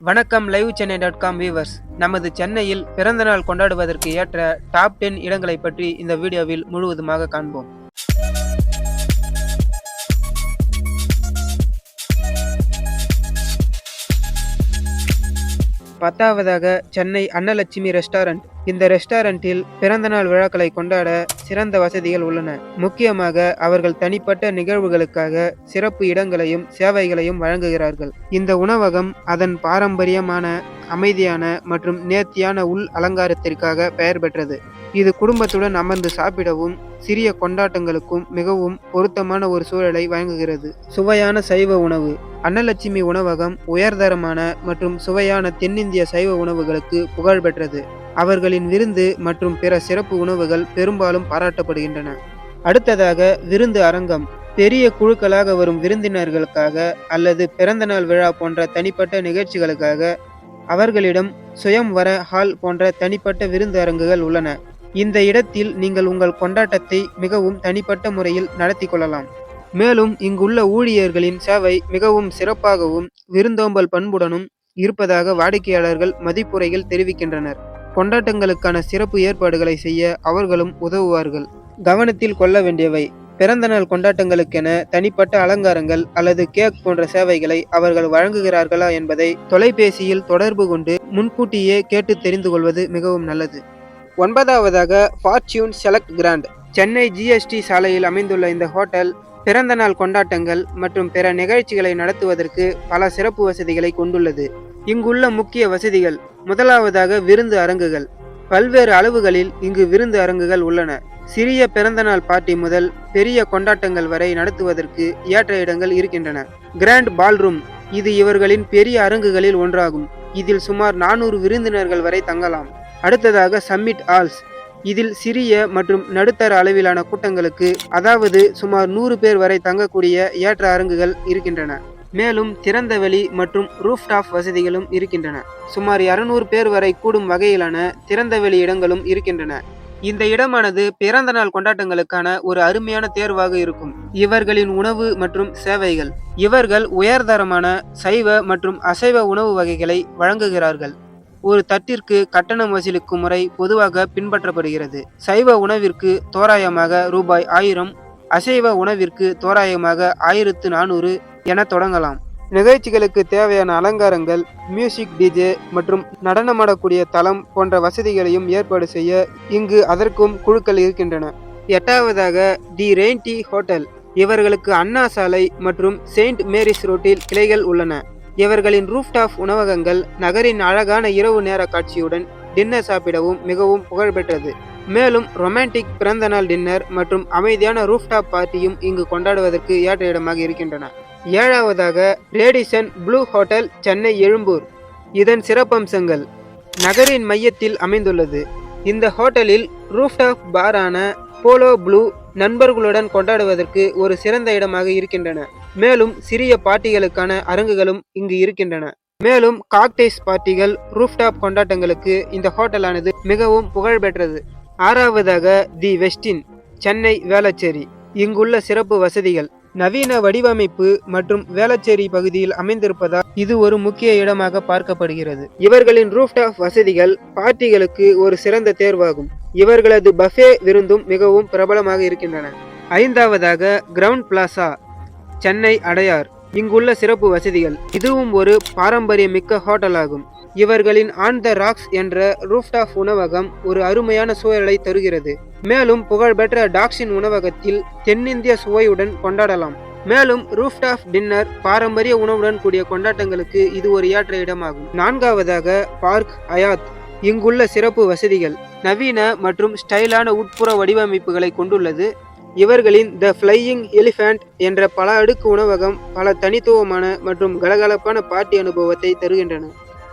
வணக்கம் live Chennai dot com viewers நமது சென்னையில் பிறந்தநாள் கொண்டாடுவதற்கு ஏற்ற டாப் டென் இடங்களை பற்றி இந்த வீடியோவில் முழுவதுமாக காண்போம். பத்தாவதாக சென்னை அன்னலட்சுமி ரெஸ்டாரண்ட். இந்த ரெஸ்டாரண்டில் பிறந்தநாள் விழாக்களை கொண்டாட சிறந்த வசதிகள் உள்ளன. முக்கியமாக அவர்கள் தனிப்பட்ட நிகழ்வுகளுக்காக சிறப்பு இடங்களையும் சேவைகளையும் வழங்குகிறார்கள். இந்த உணவகம் அதன் பாரம்பரியமான அமைதியான மற்றும் நேர்த்தியான உள் அலங்காரத்திற்காக பெயர் பெற்றது. இது குடும்பத்துடன் அமர்ந்து சாப்பிடவும் சிறிய கொண்டாட்டங்களுக்கும் மிகவும் பொருத்தமான ஒரு சூழலை வழங்குகிறது. சுவையான சைவ உணவு. அன்னலட்சுமி உணவகம் உயர்தரமான மற்றும் சுவையான தென்னிந்திய சைவ உணவுகளுக்கு புகழ் பெற்றது. அவர்களின் விருந்து மற்றும் பிற சிறப்பு உணவுகள் பெரும்பாலும் பாராட்டப்படுகின்றன. அடுத்ததாக விருந்து அரங்கம். பெரிய குழுக்களாக வரும் விருந்தினர்களுக்காக அல்லது பிறந்தநாள் விழா போன்ற தனிப்பட்ட நிகழ்ச்சிகளுக்காக அவர்களிடம் சுயம்வர ஹால் போன்ற தனிப்பட்ட விருந்து அரங்குகள் உள்ளன. இந்த இடத்தில் நீங்கள் உங்கள் கொண்டாட்டத்தை மிகவும் தனிப்பட்ட முறையில் நடத்தி கொள்ளலாம். மேலும் இங்குள்ள ஊழியர்களின் சேவை மிகவும் சிறப்பாகவும் விருந்தோம்பல் பண்புடனும் இருப்பதாக வாடிக்கையாளர்கள் மதிப்புரைகள் தெரிவிக்கின்றனர். கொண்டாட்டங்களுக்கான சிறப்பு ஏற்பாடுகளை செய்ய அவர்களும் உதவுவார்கள். கவனத்தில் கொள்ள வேண்டியவை. பிறந்தநாள் கொண்டாட்டங்களுக்கென தனிப்பட்ட அலங்காரங்கள் அல்லது கேக் போன்ற சேவைகளை அவர்கள் வழங்குகிறார்களா என்பதை தொலைபேசியில் தொடர்பு கொண்டு முன்கூட்டியே கேட்டு தெரிந்து கொள்வது மிகவும் நல்லது. ஒன்பதாவதாக fortune select grand Chennai GST சாலையில் அமைந்துள்ள இந்த ஹோட்டல் பிறந்தநாள் கொண்டாட்டங்கள் மற்றும் பிற நிகழ்ச்சிகளை நடத்துவதற்கு பல சிறப்பு வசதிகளை கொண்டுள்ளது. இங்குள்ள முக்கிய வசதிகள் முதலாவதாக விருந்து அரங்குகள். பல்வேறு அளவுகளில் இங்கு விருந்து அரங்குகள் உள்ளன. சிறிய பிறந்தநாள் பார்ட்டி முதல் பெரிய கொண்டாட்டங்கள் வரை நடத்துவதற்கு ஏற்ற இடங்கள் இருக்கின்றன. கிராண்ட் பால்ரூம் இது இவர்களின் பெரிய அரங்குகளில் ஒன்றாகும். இதில் சுமார் நானூறு விருந்தினர்கள் வரை தங்கலாம். அடுத்ததாக சம்மிட் ஆல்ஸ் இதில் சிறிய மற்றும் நடுத்தர அளவிலான கூட்டங்களுக்கு அதாவது சுமார் நூறு பேர் வரை தங்கக்கூடிய ஏற்ற அரங்குகள் இருக்கின்றன. மேலும் திறந்தவெளி மற்றும் ரூஃப்டாப் வசதிகளும் இருக்கின்றன. சுமார் இருநூறு பேர் வரை கூடும் வகையிலான திறந்தவெளி இடங்களும் இருக்கின்றன. இந்த இடமானது பிறந்த நாள் கொண்டாட்டங்களுக்கான ஒரு அருமையான தேர்வாக இருக்கும். இவர்களின் உணவு மற்றும் சேவைகள். இவர்கள் உயர்தரமான சைவ மற்றும் அசைவ உணவு வகைகளை வழங்குகிறார்கள். ஒரு தட்டிற்கு கட்டணம் வசூலிக்கும் முறை பொதுவாக பின்பற்றப்படுகிறது. சைவ உணவிற்கு தோராயமாக ரூபாய் ஆயிரம் அசைவ உணவிற்கு தோராயமாக ஆயிரத்து நானூறு என தொடங்கலாம். நிகழ்ச்சிகளுக்கு தேவையான அலங்காரங்கள் மியூசிக் டிஜே மற்றும் நடனமாடக்கூடிய தளம் போன்ற வசதிகளையும் ஏற்பாடு செய்ய இங்கு அதற்கும் குழுக்கள் இருக்கின்றன. எட்டாவதாக தி ரெயின்டி ஹோட்டல். இவர்களுக்கு அண்ணா சாலை மற்றும் செயின்ட் மேரிஸ் ரோட்டில் கிளைகள் உள்ளன. இவர்களின் ரூஃப்டாப் உணவகங்கள் நகரின் அழகான இரவு நேர காட்சியுடன் டின்னர் சாப்பிடவும் மிகவும் புகழ்பெற்றது. மேலும் ரொமான்டிக் பிறந்தநாள் டின்னர் மற்றும் அமைதியான ரூஃப்டாப் பார்ட்டியும் இங்கு கொண்டாடுவதற்கு ஏற்ற இடமாக இருக்கின்றன. ஏழாவதாக Radisson Blu hotel Chennai Egmore. இதன் சிறப்பம்சங்கள். நகரின் மையத்தில் அமைந்துள்ளது. இந்த ஹோட்டலில் ரூஃப்டாப் பாரான போலோ ப்ளூ நண்பர்களுடன் கொண்டாடுவதற்கு ஒரு சிறந்த இடமாக இருக்கின்றன. மேலும் சிறிய பார்ட்டிகளுக்கான அரங்குகளும் இங்கு இருக்கின்றன. மேலும் காக்டேஸ் பார்ட்டிகள் ரூஃப்டாப் கொண்டாட்டங்களுக்கு இந்த ஹோட்டலானது மிகவும் புகழ்பெற்றது. ஆறாவதாக தி வெஸ்டின் சென்னை வேளச்சேரி. இங்குள்ள சிறப்பு வசதிகள். நவீன வடிவமைப்பு மற்றும் வேளச்சேரி பகுதியில் அமைந்திருப்பதால் இது ஒரு முக்கிய இடமாக பார்க்கப்படுகிறது. இவர்களின் ரூஃப்டாப் வசதிகள் பார்ட்டிகளுக்கு ஒரு சிறந்த தேர்வாகும். இவர்களது பஃபே விருந்தும் மிகவும் பிரபலமாக இருக்கின்றன. ஐந்தாவதாக கிரவுண்ட் பிளாசா சென்னை அடையார். இங்குள்ள சிறப்பு வசதிகள். இதுவும் ஒரு பாரம்பரியமிக்க ஹோட்டல் ஆகும் இவர்களின் ஆன் த ராக்ஸ் என்ற ரூஃப்டாப் உணவகம் ஒரு அருமையான சூழலை தருகிறது. மேலும் புகழ்பெற்ற டாக்ஸின் உணவகத்தில் தென்னிந்திய சுவையுடன் கொண்டாடலாம். மேலும் ரூஃப்டாப் டின்னர் பாரம்பரிய உணவுடன் கூடிய கொண்டாட்டங்களுக்கு இது ஒரு ஏற்ற இடமாகும். நான்காவதாக பார்க் அயாத். இங்குள்ள சிறப்பு வசதிகள். நவீன மற்றும் ஸ்டைலான உட்புற வடிவமைப்புகளை கொண்டுள்ளது. இவர்களின் த ஃப்ளையிங் எலிஃபண்ட் என்ற பல அடுக்கு உணவகம் பல தனித்துவமான மற்றும் கலகலப்பான பார்ட்டி அனுபவத்தை தருகின்றன.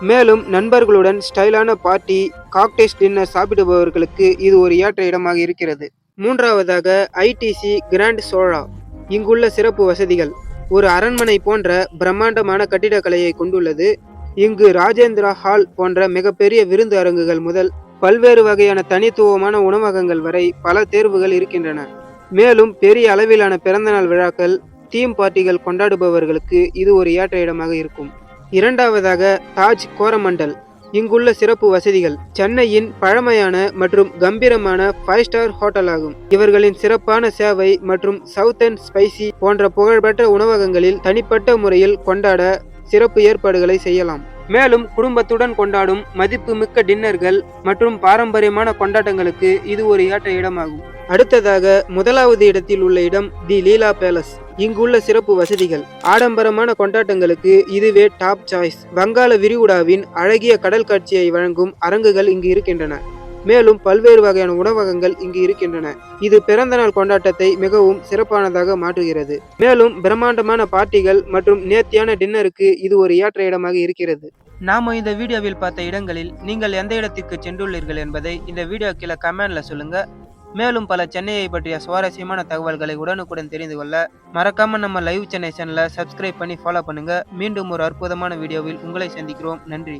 மேலும் நண்பர்களுடன் ஸ்டைலான பார்ட்டி காக்டேஸ் டின்னர் சாப்பிடுபவர்களுக்கு இது ஒரு ஏற்ற இடமாக இருக்கிறது. மூன்றாவதாக ஐடிசி கிராண்ட் சோழா இங்குள்ள சிறப்பு வசதிகள். ஒரு அரண்மனை போன்ற பிரம்மாண்டமான கட்டிடக்கலையை கொண்டுள்ளது. இங்கு ராஜேந்திரா ஹால் போன்ற மிகப்பெரிய விருந்து அரங்குகள் முதல் பல்வேறு வகையான தனித்துவமான உணவகங்கள் வரை பல தேர்வுகள் இருக்கின்றன. மேலும் பெரிய அளவிலான பிறந்தநாள் விழாக்கள் தீம் பார்ட்டிகள் கொண்டாடுபவர்களுக்கு இது ஒரு ஏற்ற இடமாக இருக்கும். இரண்டாவதாக தாஜ் கோரமண்டல். இங்குள்ள சிறப்பு வசதிகள் சென்னையின் பழமையான மற்றும் கம்பீரமான ஃபைவ் ஸ்டார் ஹோட்டல் ஆகும். இவர்களின் சிறப்பான சேவை மற்றும் சவுத் அண்ட் ஸ்பைசி போன்ற புகழ்பெற்ற உணவகங்களில் தனிப்பட்ட முறையில் கொண்டாட சிறப்பு ஏற்பாடுகளை செய்யலாம். மேலும் குடும்பத்துடன் கொண்டாடும் மதிப்புமிக்க டின்னர்கள் மற்றும் பாரம்பரியமான கொண்டாட்டங்களுக்கு இது ஒரு ஏற்ற இடமாகும். அடுத்ததாக முதலாவது இடத்தில் உள்ள இடம் தி லீலா பேலஸ். இங்குள்ள சிறப்பு வசதிகள். ஆடம்பரமான கொண்டாட்டங்களுக்கு இதுவே டாப் சாய்ஸ். வங்காள விரிகுடாவின் அழகிய கடல் காட்சியை வழங்கும் அரங்குகள் இங்கு இருக்கின்றன. மேலும் பல்வேறு வகையான உணவகங்கள் இங்கு இருக்கின்றன. இது பிறந்த நாள் கொண்டாட்டத்தை மிகவும் சிறப்பானதாக மாற்றுகிறது. மேலும் பிரம்மாண்டமான பார்ட்டிகள் மற்றும் நேர்த்தியான டின்னருக்கு இது ஒரு ஏற்ற இடமாக இருக்கிறது. நாம இந்த வீடியோவில் பார்த்த இடங்களில் நீங்கள் எந்த இடத்திற்கு சென்றுள்ளீர்கள் என்பதை இந்த வீடியோ கீழே கமெண்ட்ல சொல்லுங்க. மேலும் பல சென்னையை பற்றிய சுவாரஸ்யமான தகவல்களை உடனுக்குடன் தெரிந்து கொள்ள மறக்காம நம்ம லைவ் சென்னை சேனலை சப்ஸ்கிரைப் பண்ணி ஃபாலோ பண்ணுங்க. மீண்டும் ஒரு அற்புதமான வீடியோவில் உங்களை சந்திக்கிறோம். நன்றி.